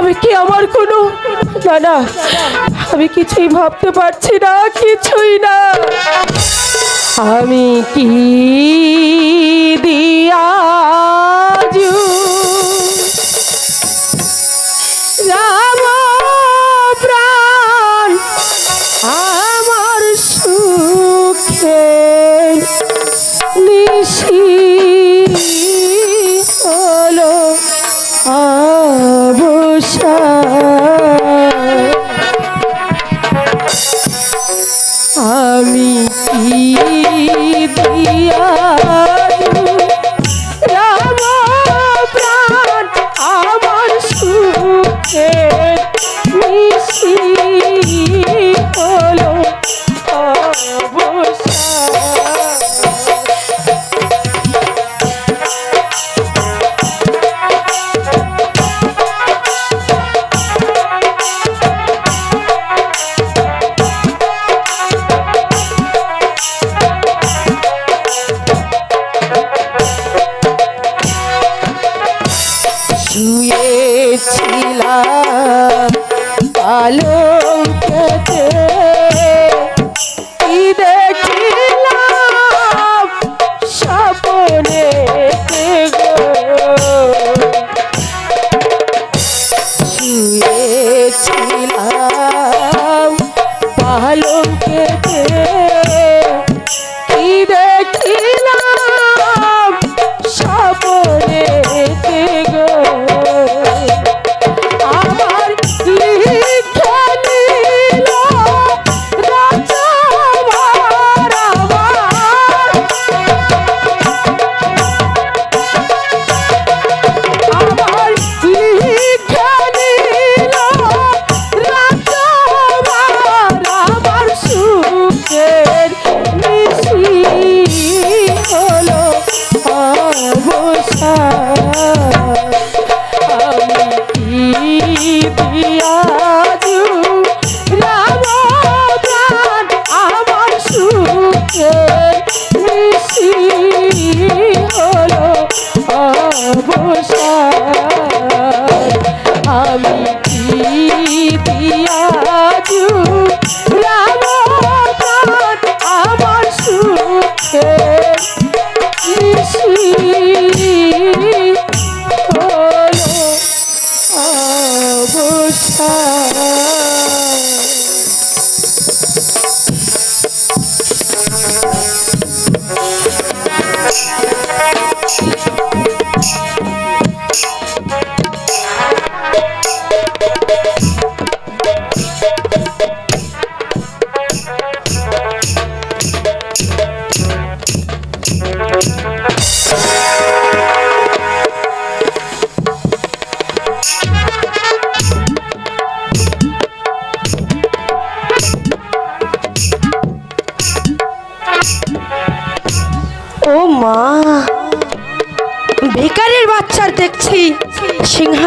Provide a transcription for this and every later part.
আমি কি আমার কোনো না না, আমি কিছুই ভাবতে পারছি না, কিছুই না। আমি কি দিয়া রাম আমি কি দিয়াজু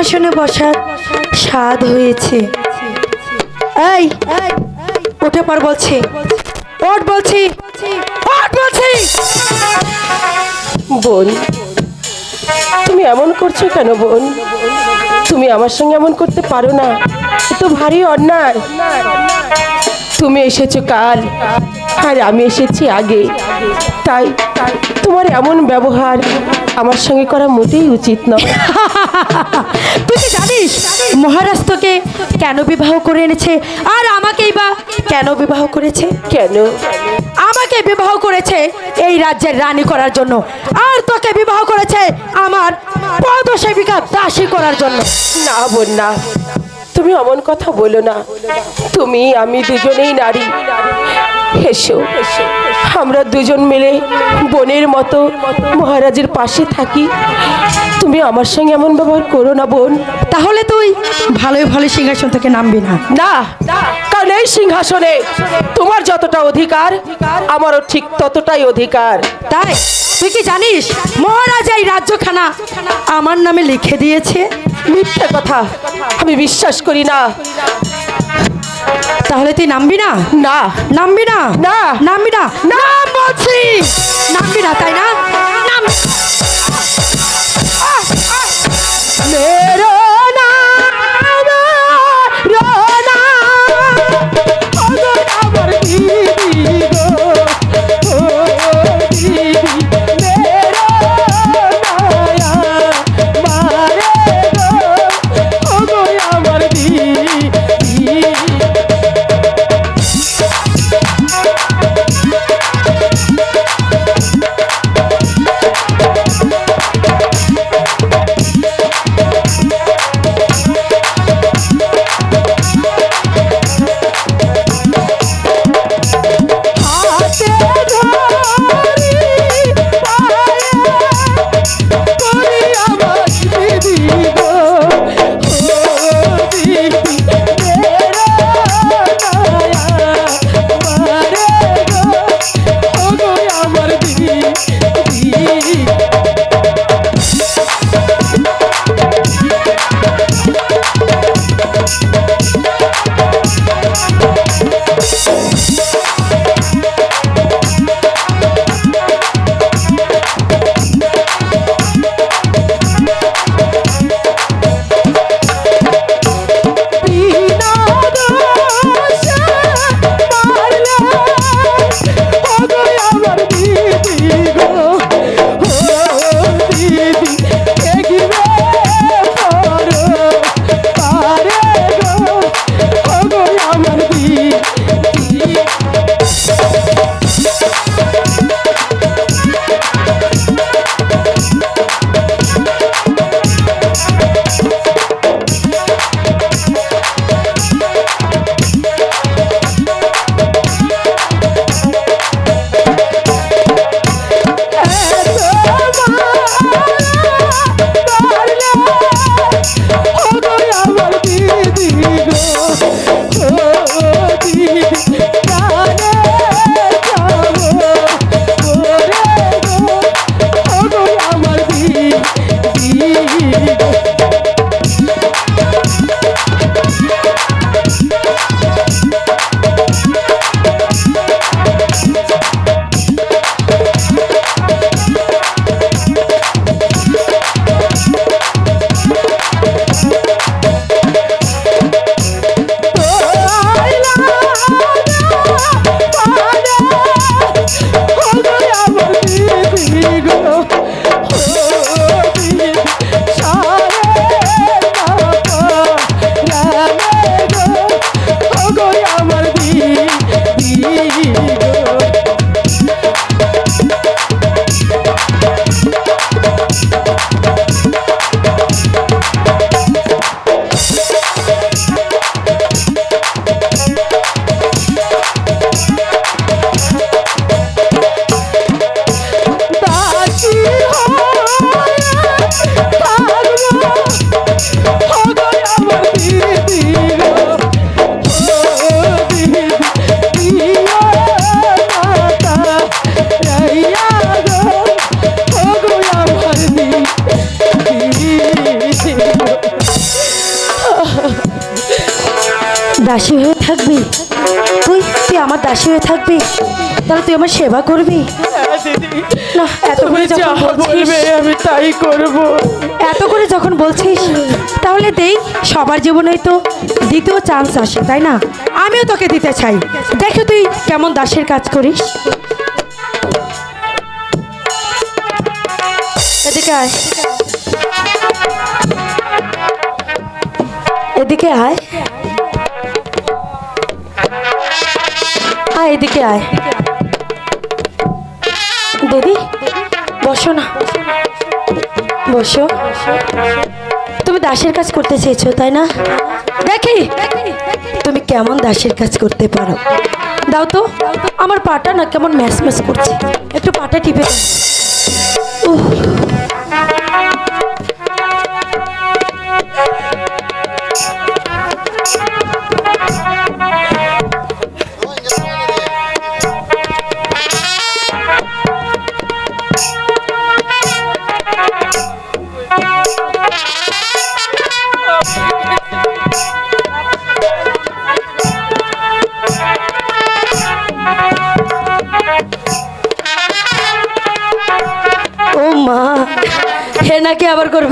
সিংহাসনে বসার স্বাদ হয়েছে। এই উঠে পর বলছি। ওঠ বলছি। ওঠ বলছি। বোন, তুমি এমন করছ কেন বোন? তুমি আমার সঙ্গে এমন করতে পারো না। তো ভারী অন্যায়। তুমি এসেছ কাল, আর আমি এসেছি আগে। তাই তোমার এমন ব্যবহার আমার সঙ্গে করা মোটেই উচিত নয় তুই কি জানিস? মহারাজ তোকে কেন বিবাহ করে এনেছে? আর আমাকেই বা কেন বিবাহ করেছে? কেন? আমাকে বিবাহ করেছে এই রাজ্যের রানী করার জন্য। আর তোকে বিবাহ করেছে আমার পদসেবিকা দাসী করার জন্য। না বোন না তুমি অমন কথা বলো না। তুমি আমি দুজনেই নারী। এসো আমরা দুজন মিলে বোনের মতো মহারাজের পাশে থাকি। তুমি আমার সঙ্গে এমন ব্যবহার করো না বোন। তাহলে তুই ভালোই ভালো সিংহাসন থেকে নামবি না। না কারণ এই সিংহাসনে তোমার যতটা অধিকার আমারও ঠিক ততটাই অধিকার। তাই? তুই কি জানিস? মহারাজ এই রাজ্যখানা আমার নামে লিখে দিয়েছে? মিথ্যা কথা আমি বিশ্বাস করি না। তাহলে তুই নামবি না? না। নামবি না? না। নামবি না? না বলছি। নামবি না তাই না? নাম मेरा থাকবি? তাহলে তুই আমার সেবা করবি? হ্যাঁ না এত করে যখন বলছিস আমি তাই করব। এত করে যখন বলছিস তাহলে দেই সবার জীবনেই তো দ্বিতীয় চান্স আসে তাই না? আমিও তোকে দিতে চাই। দেখো তুই কেমন দাসের কাজ করিস। এদিকে আয়। এদিকে আয়। এদিকে আয়। দিদি বসো না। বসো। তুমি দাসের কাজ করতে চেয়েছো, তাই না? দেখি, তুমি কেমন দাসের কাজ করতে পারো। দাও তো, আমার পাটা না কেমন ম্যাচ ম্যাচ করছে।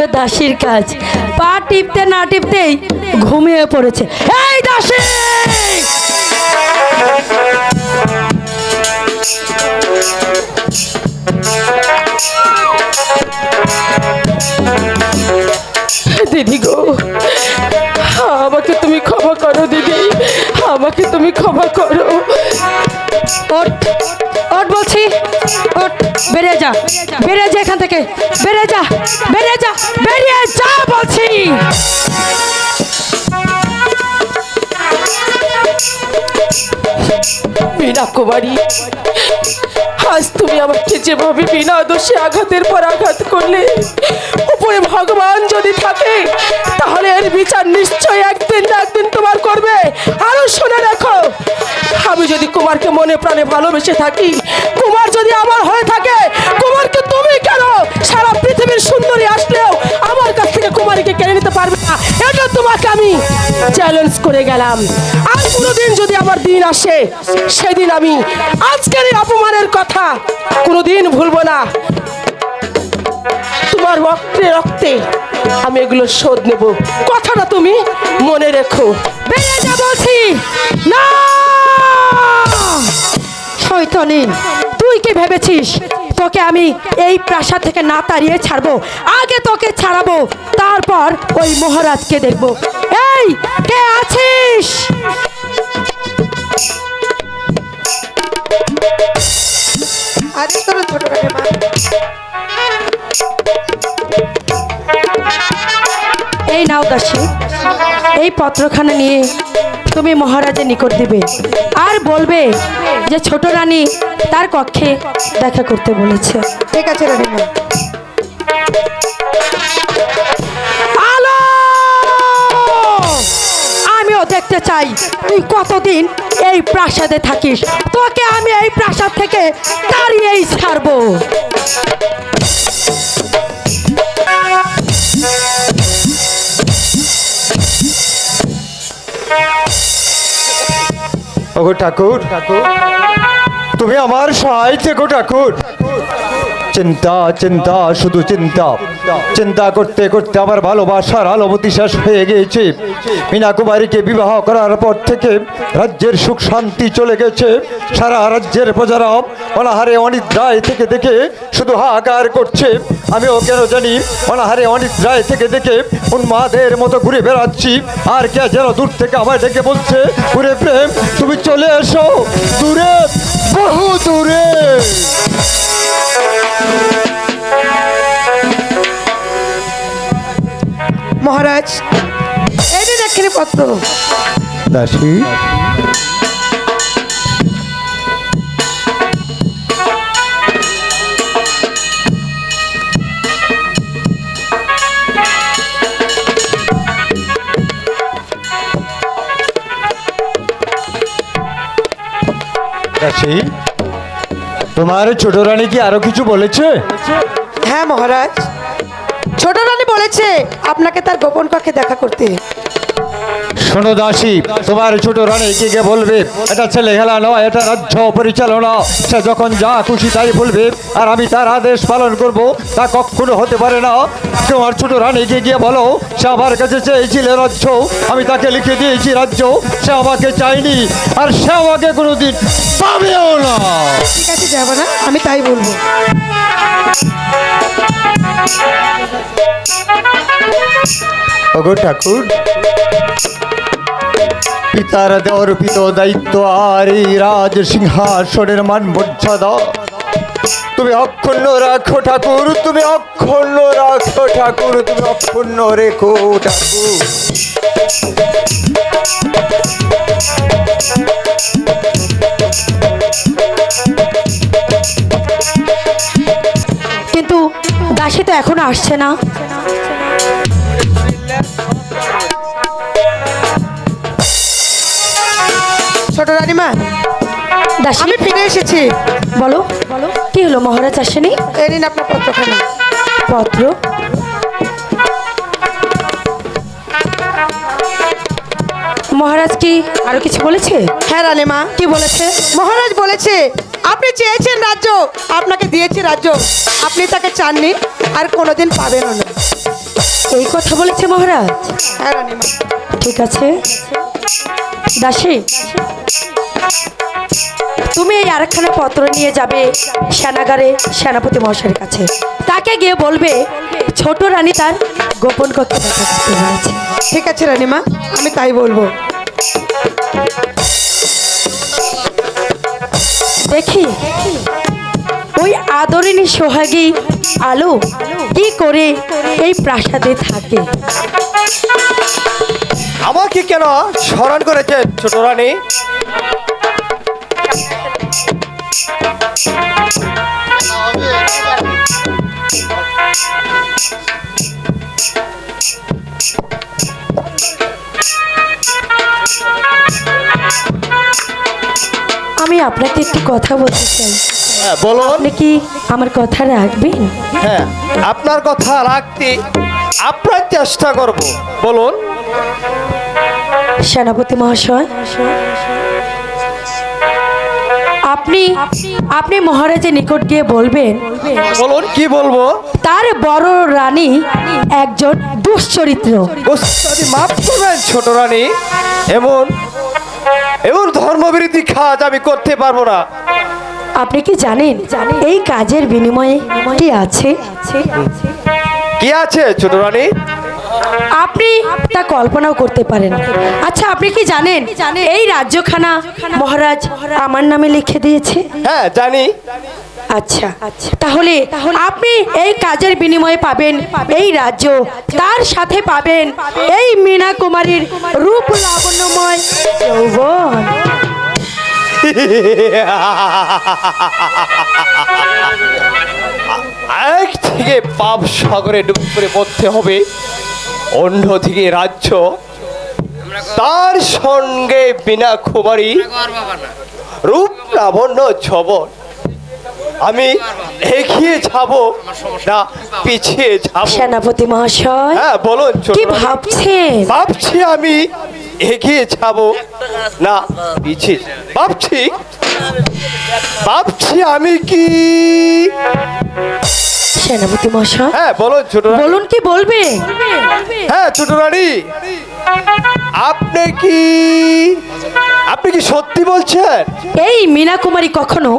করবে দাসীর কাজ। পা টিপতে না টিপতেই ঘুমিয়ে পড়েছে। এই দাসী! দিদি গো আমাকে তুমি ক্ষমা করো দিদি। আমাকে তুমি ক্ষমা করো। বেরিয়ে যা বেরিয়ে যা এখান থেকে। বেরিয়ে যা বেরিয়ে যা বেরিয়ে যা বলছি। বিনা কুমারী, আজ তুমি আমাকে যেভাবে বিনা দোষে আঘাতের পর আঘাত করলে, উপরে ভগবান যদি থাকে, তাহলে এর বিচার নিশ্চয় একদিন না একদিন তোমার করবে। আরও শুনে রাখো, আমি যদি কুমারকে মনে প্রাণে ভালোবেসে থাকি যদি আমার হয়ে থাকে, কুমারকে তুমি কেন সারা পৃথিবীর সুন্দরী আসলেও আমার কাছ থেকে কুমারীকে কেড়ে নিতে পারবে না? এটা তোমাকে আমি চ্যালেঞ্জ করে গেলাম। আর কোনোদিন যদি আমার দিন আসে, সেদিন আমি আজকের এই অপমানের কথা কোনোদিন ভুলবো না। তোমার রক্তে রক্তে আমি এগুলো শোধ নেব। কথাটা তুমি মনে রেখো। বেরিয়ে যা বলছি। না! শয়তানি, তুই কি ভেবেছিস? তোকে আমি এই প্রাসাদ থেকে না তাড়িয়ে ছাড়বো, আগে তোকে ছাড়াবো, তারপর ওই মহারাজকে দেখব। এই, কে আছিস? এই নাও দাসী। এই পত্রখানা নিয়ে তুমি মহারাজের নিকট দিবে। আর বলবে যে ছোট রানী তার কক্ষে দেখা করতে বলেছে। ঠিক আছে রানীমা। আমিও দেখতে চাই। তুই কতদিন এই প্রাসাদে থাকিস? তোকে আমি এই প্রাসাদ থেকে তাড়িয়েই ছাড়বো। ওগো ঠাকুর তুমি আমার সহায় থেকো ঠাকুর। চিন্তা চিন্তা, শুধু চিন্তা। চিন্তা করতে করতে আমার ভালোবাসার আলোমতি শেষ হয়ে গিয়েছে। মিনা কুমারীকে বিবাহ করার পর থেকে রাজ্যের সুখ, শান্তি চলে গেছে। সারা রাজ্যের প্রজারা অনাহারে, অনিদ্রায় থেকে দেখে শুধু হাহাকার করছে। আমিও কেন জানি অনাহারে, অনিদ্রায় থেকে দেখে উন্মাদের মতো ঘুরে বেড়াচ্ছি। আর কে যেন দূর থেকে আমায় ডেকে বলছে ঘুরে প্রেম, তুমি চলে এসো। দূরে, বহু দূরে। মহারাজ এই যে দেখেন পত্র। দাসী। দাসী। তোমার ছোট রানী কি আরও কিছু বলেছে? হ্যাঁ মহারাজ। ছোট রানী বলেছে আপনাকে তার গোপন কক্ষে দেখা করতে। শোনো দাসী তোমার ছোট রানীকে গিয়ে বলবে? এটা ছেলে খেলা নয় এটা রাজ্য পরিচালনা। সে যখন যা খুশি তাই বলবে আর আমি তার আদেশ পালন করব তা কখনো হতে পারে না। তোমার ছোট রানীকে গিয়ে বলো সে আমার কাছে চেয়েছিল রাজ্য আমি তাকে লিখে দিয়েছি রাজ্য সে আমাকে চাইনি আর সে আমাকে কোনোদিন পাবেও না। ঠিক আছে যাব না আমি তাই বলব। ওগো ঠাকুর। পিতার দেওয়ার পিত দায়িত্ব আর এই রাজ সিংহাসনের মান মর্যাদা। তুমি অক্ষুণ্ণ রাখো ঠাকুর, তুমি অক্ষুণ্ণ রাখো ঠাকুর, তুমি অক্ষুণ্ণ রেখো ঠাকুর। কিন্তু দাসী তো এখনও আসছে না। ছোট রানীমা। দাসী। আমি ফিরে এসেছি। বলো বলো কি হলো? মহারাজ আসেনি? এই নিন আপনার পত্রখানা। পত্র? মহারাজ কি আরও কিছু বলেছে? হ্যাঁ রানীমা। কি বলেছে? মহারাজ বলেছে আপনি চেয়েছেন রাজ্য আপনাকে দিয়েছি রাজ্য। আপনি তাকে চাননি আর কোনোদিন পাবেন না। এই কথা বলেছে মহারাজ? হ্যাঁ রানীমা। ঠিক আছে। দাসী তুমি এই আরেকখানা পত্র নিয়ে যাবে সেনাগারে সেনাপতি মহাশয়ের কাছে। তাকে গিয়ে বলবে ছোট রানী তার গোপন কক্ষে দেখা করতে বলেছে ঠিক আছে রানীমা আমি তাই বলব। দেখি ওই আদরিনী সোহাগী আলো কি করে এই প্রাসাদে থাকে? আমাকে কেন স্মরণ করেছেন ছোট রানী? আমি আপনাকে একটি কথা বলতে চাই। হ্যাঁ, বলুন। আপনি কি আমার কথা রাখবেন? হ্যাঁ আপনার কথা রাখতে আপনার চেষ্টা করব। বলুন। সেনাপতি মহাশয় আপনি আপনি মহারাজের নিকট গিয়ে বলবেন বলুন কি বলব? তার বড় রানী একজন দুশ্চরিত্র। মাফ করবেন ছোট রানী। এমন এমন ধর্মবিরোধী কাজ আমি করতে পারব না। আপনি কি জানেন এই কাজের বিনিময়ে কি আছে? কি আছে ছোট রানী? আপনি তা কল্পনাও করতে পারেন। আচ্ছা আপনি কি জানেন এই রাজ্যখানা মহারাজ আমার নামে লিখে দিয়েছে? হ্যাঁ জানি। আচ্ছা তাহলে আপনি এই কাজের বিনিময়ে পাবেন এই রাজ্য। তার সাথে পাবেন এই মীনা কুমারীর রূপ লাবণ্যময় যৌবন। এক থেকে পাপ সাগরে ডুব করে পড়তে হবে। অন্য থেকে রাজ্য। তার সঙ্গে বিনা কুমারী রূপ লাবণ্য ছবন আমি এগিয়ে যাব না পিছিয়ে যাব। সেনাপতি মহাশয় হ্যাঁ বলুন কি রানী। ভাবছেন? ভাবছি আমি এগিয়ে যাব না পিছিয়ে ভাবছি? ভাবছি আমি কি? সেনাপতি মশাই? হ্যাঁ বলুন ছোট বলুন কি বলবে? হ্যাঁ ছোট রানী। আপনি কি আপনি কি সত্যি বলছেন? এই মীনা কুমারী কখনো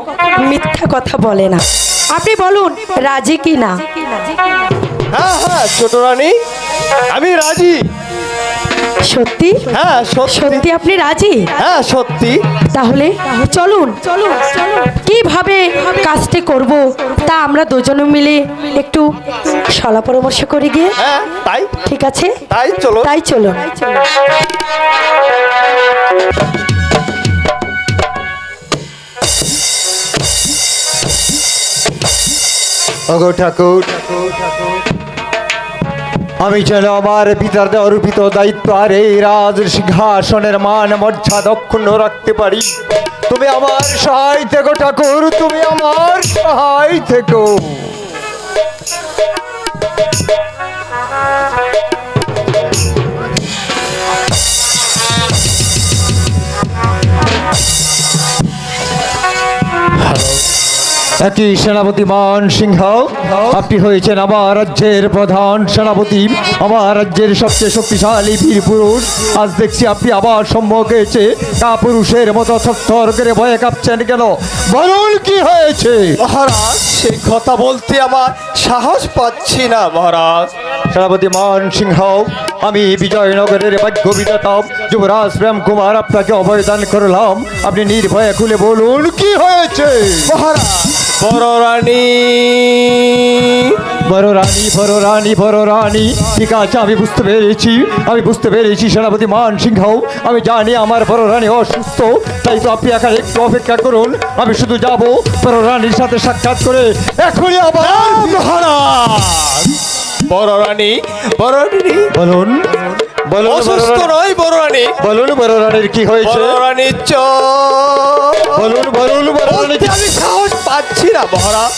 মিথ্যা কথা বলে না। আপনি বলুন রাজি কি না হ্যাঁ হ্যাঁ ছোট রানী। আমি রাজি। সত্যি? হ্যাঁ সত্যি। আপনি রাজি? হ্যাঁ সত্যি। তাহলে চলুন। চলুন কীভাবে কাজটি করব তা আমরা দুজনে মিলে একটু সলা পরামর্শ করে গিয়ে হ্যাঁ তাই। ঠিক আছে? তাই চলো। তাই চলুন ওগো ঠাকুর। আমি যেন আমার পিতার অর্পিত দায়িত্ব আর এই রাজ সিংহাসনের মান মর্যাদা অক্ষুণ্ণ রাখতে পারি। তুমি আমার সহায় থেকো, ঠাকুর, তুমি আমার সহায় থেকো। একই সেনাপতি মান সিংহ। আপনি হয়েছেন আমার রাজ্যের প্রধান সেনাপতি। আমার রাজ্যের সবচেয়ে শক্তিশালী বীর পুরুষ। আজ দেখছি আপনি আবার সম্ভব হয়েছে। তা পুরুষের মতো থর করে ভয়ে কাঁপছেন কেন? বলুন কি হয়েছে? মহারাজ সেই কথা বলতে আমার সাহস পাচ্ছি না মহারাজ। সেনাপতি মান সিংহ আমি বিজয়নগরের ভাগ্য বিধাতা যুবরাজ প্রেম কুমার আপনাকে অবদান করলাম। আপনি নির্ভয়ে খুলে বলুন কি হয়েছে? মহারাজ বড় রানী। বড় রানী বড় রানী বড় রানী। ঠিক আছে আমি বুঝতে পেরেছি আমি বুঝতে পেরেছি সেনাপতি মান সিংহ। আমি জানি আমার বড় রানী অসুস্থ তাই তো আপনি একা একটু অপেক্ষা করুন। আমি শুধু যাব বড় রানীর সাথে সাক্ষাৎ করে। এখনই আবার মহারাজ বড় রানী বড় রানী। বলুন। অসুস্থ নয় বড় রানী। বলুন বড় রানীর কি হয়েছে? বড় রানী চোখ। বলুন বলুন বড় রানী আমি সাহস পাচ্ছি না মহারাজ।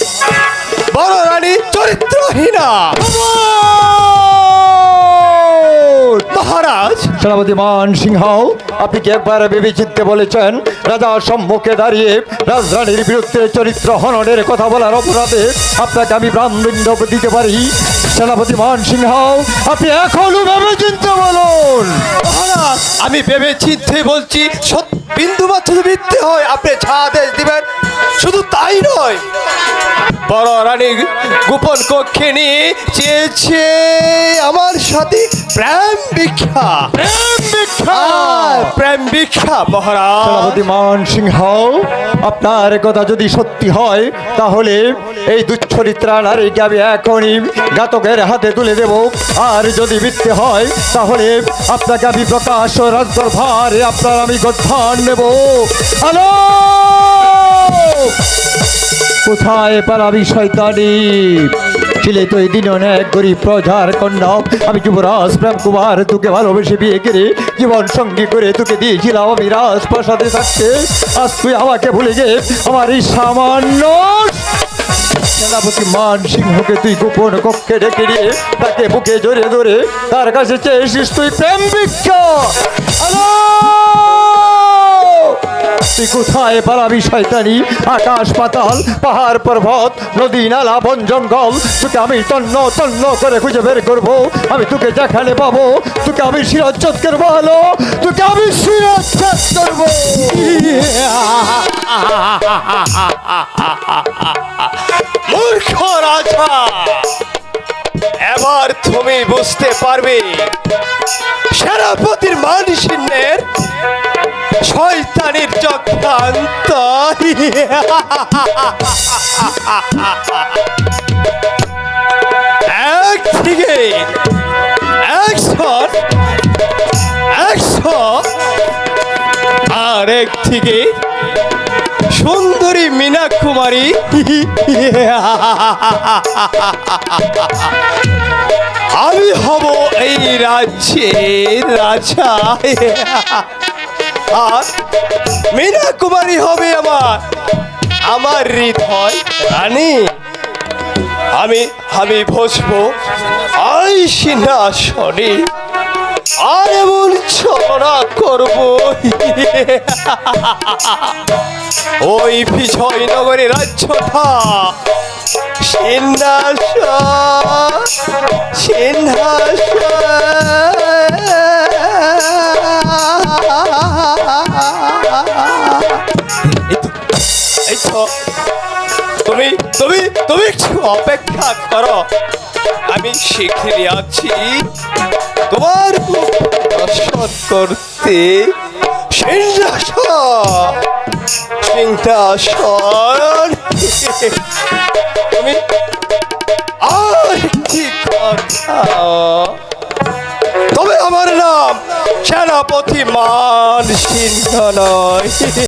বড় রানী চরিত্রহীনা। মহারাজ। সেনাপতি মান সিংহ আপনি কি একবার ভেবে বলেছেন রাজা সম্মুখে দাঁড়িয়ে রাজধানীর বিরুদ্ধে চরিত্র হননের কথা বলার অপরাধে আপনাকে আমি ব্রাহ্মণ্ড দিতে পারি? সেনাপতি মান সিংহ আপনি এখনও ভেবে চিনতে বলুন। আমি ভেবে চিন্তে বলছি বিন্দু মাত্র মিথ্যে হয় আপনি যা আদেশ দিবেন শুধু তাই নয় বড় রানী গোপন কক্ষে নিয়ে চেয়েছে আমার সাথে প্রেম ভিক্ষা। প্রেম ভিক্ষা। প্রেম ভিক্ষা মহারাজ। সেনাপতি মান সিংহ আপনার কথা যদি সত্যি হয় তাহলে এই দুচ্ছরিত্রা নারীকে আমি এখনই ঘাতকের হাতে তুলে দেব? আর যদি মিথ্যে হয়, তাহলে আপনাকে আমি প্রকাশ রাজদরবারে আপনার আমি গদ্ধান নেব। হ্যালো কোথায় পালাবি শয়তানি? ছিলে তো এই দিন অনেক গরিব প্রজার কন্যা। আমি যুবরাজ প্রেম কুমার তোকে ভালোবেসে বিয়ে করে জীবন সঙ্গী করে তোকে দিয়েছিলাম আমি রাজপ্রাসাদে থাকতে। আজ তুই আমাকে ভুলে যে আমার এই সামান্য সেনাপতি মান সিংহকে তুই গোপন কক্ষে ডেকে নিয়ে তাকে বুকে জোরে ধরে তার কাছে চেয়েছিস তুই প্রেম হ্যালো তুই কোথায় পালাবি, শয়তানি? আকাশ পাতাল, পাহাড় পর্বত, নদী নালা, বন, জঙ্গল। তোকে আমি তন্ন তন্ন করে খুঁজে বের করব। আমি তোকে যেখানে পাবো, তোকে আমি শিরচ্ছদ করব হলো তোকে আমি শিরচ্ছদ করব। মূর্খ রাজা! এবার তুমি বুঝতে পারবে, সেনাপতির মানসিন্নের শয়তানির চক্রান্ত এক থেকে একশো একশো, আর এক সুন্দরী মীনা কুমারী আমি হব এই রাজ্যের রাজা। আর মীনা কুমারী হবে আমার। আমার হৃদয় রানী। আমি আমি বসবো। আই সিংহাসনে। আর এমন ছড়া করব। ওই বিজয়নগরের রাজ্যটা। সিংহাসন সিংহাসন। তুমি তুমি তুমি একটু অপেক্ষা করো। আমি শিখিয়ে আছি তোমার দর্শন করতে। সিংহাসন। তুমি আর একটি কথা। তবে আমার নাম সেনাপতি মান সিংহ নয়।